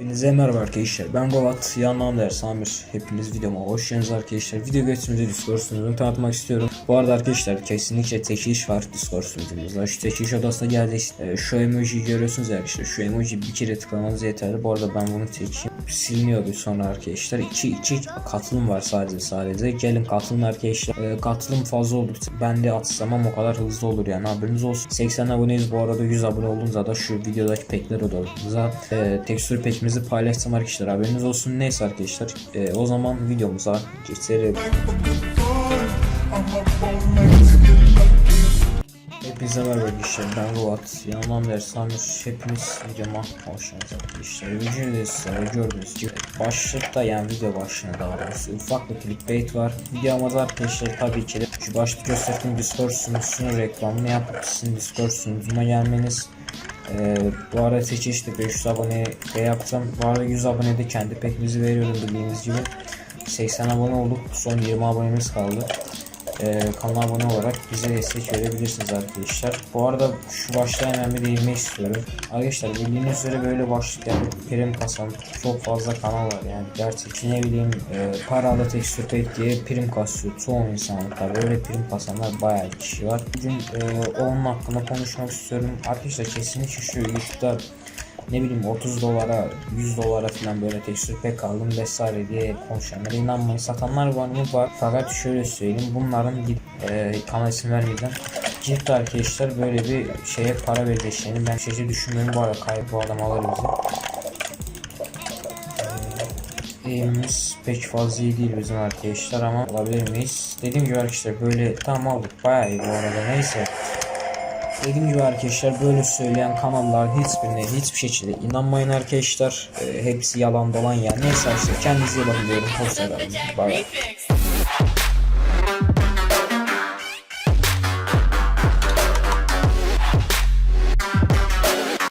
Hepinize merhaba arkadaşlar. Ben Govat, yanmam der Samir. Hepiniz videoma hoş geldiniz arkadaşlar. Video geçtiğimizde Discord sunucunu tanıtmak istiyorum. Bu arada arkadaşlar kesinlikle çekiliş var Discord sunucumuzda. Şu çekiliş odasına geldik. Ee, şu emojiyi görüyorsunuz ya arkadaşlar. Şu emoji bir kere tıklamanız yeterli. Bu arada ben bunu çekeyim. Siliniyordu sonra arkadaşlar. İki, iki katılım var sadece sadece. Gelin katılın arkadaşlar. Ee, katılım fazla oldukça ben de atsam o kadar hızlı olur yani haberiniz olsun. 80 aboneyiz bu arada 100 abone olduğunuzda da şu videodaki pekler odamıza e, tekstür pekimizi paylaşsam arkadaşlar haberiniz olsun. Neyse arkadaşlar e, o zaman videomuza geçelim. Hepinize merhaba arkadaşlar ben Ruat Yanmam der Samir Hepiniz videoma hoş geldiniz arkadaşlar Videoda sizlere gördüğünüz gibi Başlıkta yani video başlığına daha doğrusu Ufak bir clickbait var Videomuzda arkadaşlar tabii ki de Şu başlık gösterdiğim Discord sunucusunun reklamını yapıp sizin Discord sunucuma gelmeniz ee, bu arada seçişte 500 abone de yaptım. Bu arada 100 abonede kendi pekimizi veriyorum bildiğiniz gibi. 80 abone olduk. Son 20 abonemiz kaldı. Ee, kanala abone olarak bize destek verebilirsiniz arkadaşlar. Bu arada şu başlığa hemen bir değinmek istiyorum. Arkadaşlar bildiğiniz üzere böyle başlık yani prim kasan çok fazla kanal var yani. Gerçekten ne bileyim e, paralı tekstür pek diye prim kasıyor. Çoğu insanlıkta böyle prim kasanlar bayağı kişi var. Bugün e, onun hakkında konuşmak istiyorum. Arkadaşlar kesinlikle şu YouTube'da ne bileyim 30 dolara 100 dolara falan böyle tekstür pek aldım vesaire diye konuşanlara inanmayın. Satanlar var mı var? Fakat şöyle söyleyeyim bunların git e, kanal isim vermeyeceğim ciddi arkadaşlar böyle bir şeye para vereceklerini ben şeyce düşünmüyorum. Bu arada kayıp bu adam alır bizi. Eğimimiz pek fazla iyi değil bizim arkadaşlar ama alabilir miyiz? Dediğim gibi arkadaşlar böyle tam aldık bayağı iyi bu arada. Neyse Dediğim gibi arkadaşlar böyle söyleyen kanallar hiçbirine hiçbir şekilde inanmayın arkadaşlar. Ee, hepsi yalan dolan ya. Neyse arkadaşlar kendinize bakın diyorum. Hoşçakalın. Bay.